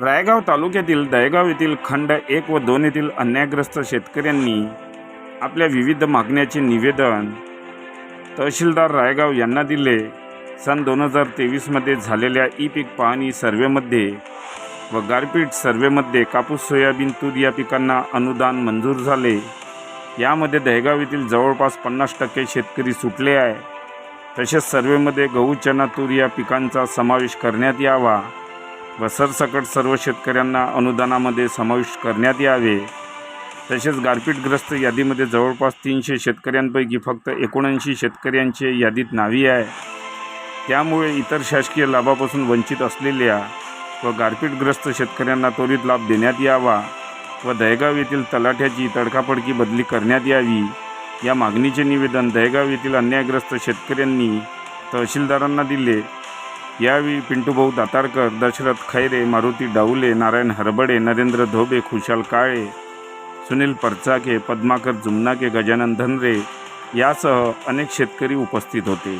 रायगाव तालुक्यातील दयगाव येथील खंड एक व दोन येथील अन्यायग्रस्त शेतकऱ्यांनी आपल्या विविध मागण्याचे निवेदन तहसीलदार रायगाव यांना दिले. सन दोन हजार तेवीसमध्ये झालेल्या ई पीक पाहणी सर्वेमध्ये व गारपीट सर्वेमध्ये कापूस सोयाबीन तूर या पिकांना अनुदान मंजूर झाले. यामध्ये दहगाव येथील जवळपास पन्नास टक्के शेतकरी सुटले आहे तसेच सर्वेमध्ये गहू चना तूर या पिकांचा समावेश करण्यात यावा. व सरसकट सर्व शेतकऱ्यांना अनुदानामध्ये समावेश करण्यात यावे. तसेच गारपीटग्रस्त यादीमध्ये जवळपास तीनशे शेतकऱ्यांपैकी फक्त एकोणऐंशी शेतकऱ्यांचे यादीत नावी आहे. त्यामुळे इतर शासकीय लाभापासून वंचित असलेल्या व गारपीटग्रस्त शेतकऱ्यांना त्वरित लाभ देण्यात यावा व दहेगाव येथील तलाठ्याची तडकाफडकी बदली करण्यात यावी. या मागणीचे निवेदन दहेगाव येथील अन्यायग्रस्त शेतकऱ्यांनी तहसीलदारांना दिले. यावेळी पिंटूभाऊ दातारकर दशरथ खैरे मारुती डाऊले नारायण हरबडे नरेंद्र धोबे खुशाल काळे सुनील परचाके पद्माकर जुमनाके गजानन धनरे यासह अनेक शेतकरी उपस्थित होते.